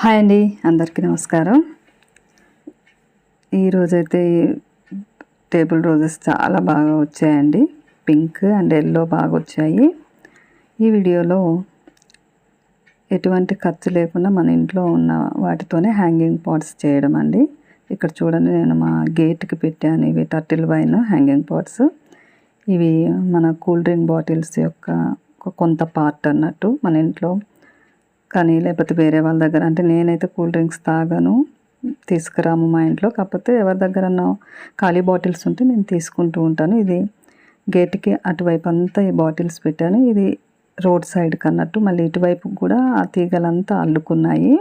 Hi అండి అందరికీ నమస్కారం. ఈరోజైతే టేబుల్ రోజెస్ చాలా బాగా వచ్చాయండి. పింక్ అండ్ ఎల్లో బాగా వచ్చాయి. ఈ వీడియోలో ఎటువంటి ఖర్చు లేకుండా మన ఇంట్లో ఉన్న వాటితోనే హ్యాంగింగ్ పాట్స్ చేయడం అండి. ఇక్కడ చూడండి నేను మా గేట్కి పెట్టాను ఇవి టర్టిల్ వైన్ హ్యాంగింగ్ పాట్స్. ఇవి మన కూల్ డ్రింక్ బాటిల్స్ యొక్క కొంత పార్ట్ అన్నట్టు మన ఇంట్లో కానీ లేకపోతే వేరే వాళ్ళ దగ్గర అంటే నేనైతే కూల్ డ్రింక్స్ తాగాను తీసుకురాము మా ఇంట్లో. కాకపోతే ఎవరి దగ్గర ఖాళీ బాటిల్స్ ఉంటే నేను తీసుకుంటూ ఉంటాను. ఇది గేట్కి అటువైపు అంతా ఈ బాటిల్స్ పెట్టాను. ఇది రోడ్ సైడ్కి అన్నట్టు మళ్ళీ ఇటువైపు కూడా ఆ తీగలంతా అల్లుకున్నాయి.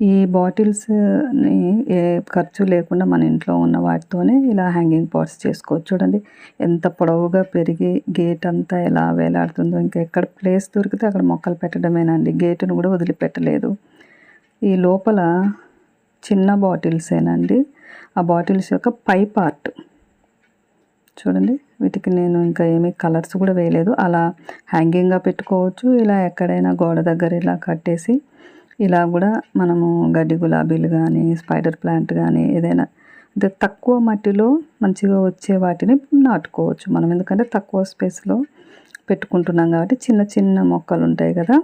ఈ బాటిల్స్ని ఏ ఖర్చు లేకుండా మన ఇంట్లో ఉన్న వాటితోనే ఇలా హ్యాంగింగ్ పాట్స్ చేసుకోవచ్చు. చూడండి ఎంత పొడవుగా పెరిగి గేట్ అంతా ఎలా వేలాడుతుందో. ఇంకా ఎక్కడ ప్లేస్ దొరికితే అక్కడ మొక్కలు పెట్టడమేనండి. గేటును కూడా వదిలిపెట్టలేదు. ఈ లోపల చిన్న బాటిల్సేనండి. ఆ బాటిల్స్ యొక్క పై పార్ట్. చూడండి వీటికి నేను ఇంకా ఏమీ కలర్స్ కూడా వేయలేదు. అలా హ్యాంగింగ్గా పెట్టుకోవచ్చు. ఇలా ఎక్కడైనా గోడ దగ్గర ఇలా కట్టేసి ఇలా కూడా మనము గడ్డి గులాబీలు కానీ స్పైడర్ ప్లాంట్ కానీ ఏదైనా అంటే తక్కువ మట్టిలో మంచిగా వచ్చే వాటిని నాటుకోవచ్చు. మనం ఎందుకంటే తక్కువ స్పేస్లో పెట్టుకుంటున్నాం కాబట్టి చిన్న చిన్న మొక్కలు ఉంటాయి కదా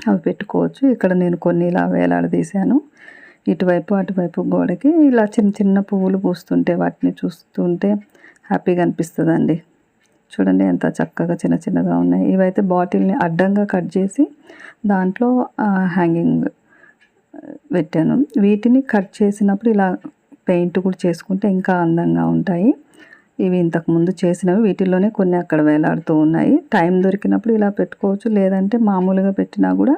అవి పెట్టుకోవచ్చు. ఇక్కడ నేను కొన్ని ఇలా వేలాడదీశాను. ఇటువైపు అటువైపు గోడకి ఇలా చిన్న చిన్న పువ్వులు పూస్తుంటే వాటిని చూస్తుంటే హ్యాపీగా అనిపిస్తుందండి. చూడండి ఎంత చక్కగా చిన్న చిన్నగా ఉన్నాయి. ఇవైతే బాటిల్ని అడ్డంగా కట్ చేసి దాంట్లో హ్యాంగింగ్ పెట్టాను. వీటిని కట్ చేసినప్పుడు ఇలా పెయింట్ కూడా చేసుకుంటే ఇంకా అందంగా ఉంటాయి. ఇవి ఇంతకుముందు చేసినవి. వీటిల్లోనే కొన్ని అక్కడ వేలాడుతూ ఉన్నాయి. టైం దొరికినప్పుడు ఇలా పెట్టుకోవచ్చు. లేదంటే మామూలుగా పెట్టినా కూడా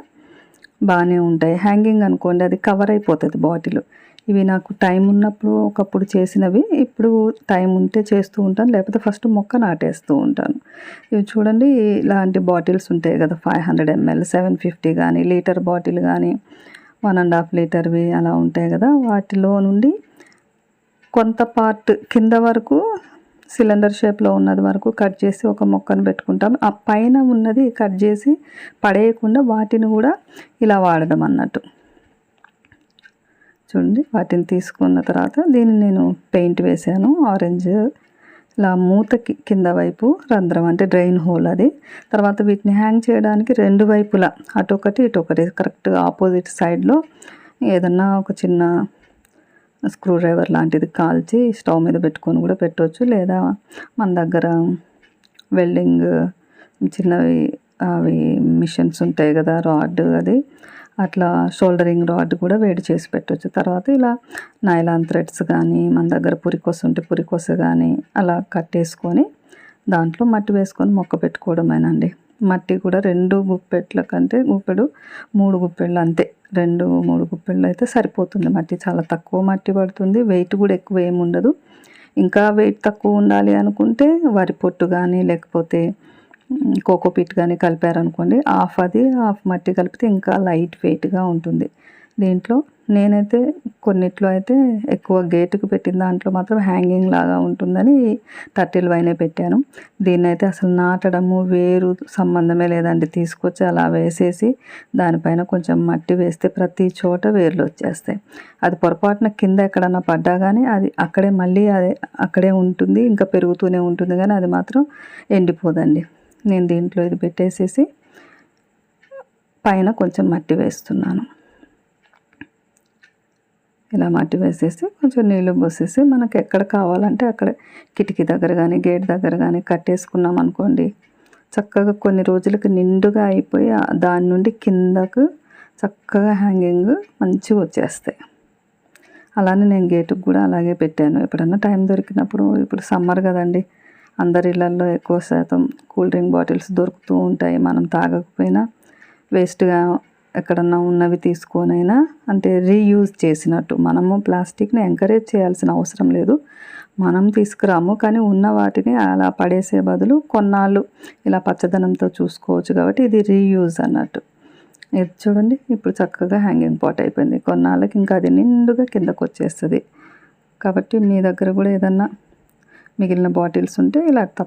బాగానే ఉంటాయి. హ్యాంగింగ్ అనుకోండి అది కవర్ అయిపోతుంది బాటిల్. ఇవి నాకు టైం ఉన్నప్పుడు ఒకప్పుడు చేసినవి ఇప్పుడు టైం ఉంటే చేస్తూ ఉంటాను. లేకపోతే ఫస్ట్ మొక్క నాటేస్తూ ఉంటాను. ఇవి చూడండి ఇలాంటి బాటిల్స్ ఉంటాయి కదా five hundred ML seven fifty కానీ లీటర్ బాటిల్ కానీ వన్ అండ్ హాఫ్ లీటర్వి అలా ఉంటాయి కదా. వాటిలో నుండి కొంత పార్ట్ కింద వరకు సిలిండర్ షేప్లో ఉన్నది వరకు కట్ చేసి ఒక మొక్కను పెట్టుకుంటాం ఆ పైన ఉన్నది కట్ చేసి పడేయకుండా వాటిని కూడా ఇలా వాడడం అన్నట్టు. చూడండి. వాటిని తీసుకున్న తర్వాత దీన్ని నేను పెయింట్ వేసాను. ఆరెంజ్ ఇలా మూతకి కింద వైపు రంధ్రం అంటే డ్రైన్ హోల్ అది. తర్వాత వీటిని హ్యాంగ్ చేయడానికి రెండు వైపులా అటు ఒకటి ఇటు ఒకటి. ఆపోజిట్ సైడ్లో ఏదన్నా ఒక చిన్న స్క్రూ డ్రైవర్ లాంటిది కాల్చి స్టవ్ మీద పెట్టుకొని కూడా పెట్టవచ్చు లేదా మన దగ్గర వెల్డింగ్ చిన్నవి అవి మిషన్స్ ఉంటాయి కదా రాడ్ అది. అట్లా షోల్డరింగ్ రాడ్ కూడా వేడి చేసి పెట్టవచ్చు తర్వాత ఇలా నైలాన్ థ్రెడ్స్ కానీ మన దగ్గర పురికొస ఉంటే పురికొస కానీ అలా కట్టేసుకొని దాంట్లో మట్టి వేసుకొని మొక్క పెట్టుకోవడమేనండి. మట్టి కూడా రెండు గుప్పెట్ల కంటే గుప్పెడు మూడు గుప్పెళ్ళు అంతే. రెండు మూడు గుప్పెళ్ళు అయితే సరిపోతుంది. మట్టి చాలా తక్కువ మట్టి పడుతుంది. వెయిట్ కూడా ఎక్కువ ఏమి ఉండదు ఇంకా వెయిట్ తక్కువ ఉండాలి అనుకుంటే వరి పొట్టు కానీ లేకపోతే కోకోపీట్ కానీ కలిపారనుకోండి హాఫ్ అది హాఫ్ మట్టి కలిపితే ఇంకా లైట్ వెయిట్గా ఉంటుంది. దీంట్లో నేనైతే కొన్నిట్లో అయితే ఎక్కువ గేటుకు పెట్టిన దాంట్లో మాత్రం హ్యాంగింగ్ లాగా ఉంటుందని థర్టీల్ వైనే పెట్టాను. దీన్నైతే అసలు నాటడము వేరు సంబంధమే లేదండి. తీసుకొచ్చి అలా వేసేసి దానిపైన కొంచెం మట్టి వేస్తే ప్రతి చోట వేర్లు వచ్చేస్తాయి. అది పొరపాటున కింద ఎక్కడన్నా పడ్డా కానీ అది అక్కడే మళ్ళీ అదే అక్కడే ఉంటుంది ఇంకా పెరుగుతూనే ఉంటుంది కానీ అది మాత్రం ఎండిపోదండి. నేను దీంట్లో ఇది పెట్టేసేసి పైన కొంచెం మట్టి వేస్తున్నాను. ఇలా మట్టి వేసేసి కొంచెం నీళ్ళు పోసేసి మనకు ఎక్కడ కావాలంటే అక్కడ కిటికీ దగ్గర కానీ గేట్ దగ్గర కానీ కట్టేసుకున్నాం అనుకోండి చక్కగా కొన్ని రోజులకు నిండుగా అయిపోయి దాని నుండి కిందకు చక్కగా హ్యాంగింగ్ మంచిగా వచ్చేస్తాయి. అలానే నేను గేటుకు కూడా అలాగే పెట్టాను. ఎప్పుడన్నా టైం దొరికినప్పుడు ఇప్పుడు సమ్మర్ కదండి అందరి ఇళ్ళలో ఎక్కువ శాతం కూల్ డ్రింక్ బాటిల్స్ దొరుకుతూ ఉంటాయి. మనం తాగకపోయినా వేస్ట్గా ఎక్కడన్నా ఉన్నవి తీసుకొనైనా అంటే రీయూజ్ చేసినట్టు. మనము ప్లాస్టిక్ని ఎంకరేజ్ చేయాల్సిన అవసరం లేదు. మనం తీసుకురాము కానీ ఉన్న వాటిని అలా పడేసే బదులు కొన్నాళ్ళు ఇలా పచ్చదనంతో చూసుకోవచ్చు కాబట్టి ఇది రీయూజ్ అన్నట్టు. ఇది చూడండి ఇప్పుడు చక్కగా హ్యాంగింగ్ పాట్ అయిపోయింది. కొన్నాళ్ళకి ఇంకా అది నిండుగా కిందకు వచ్చేస్తుంది కాబట్టి మీ దగ్గర కూడా ఏదన్నా మిగిలిన బాటిల్స్ ఉంటే ఇలా తప్ప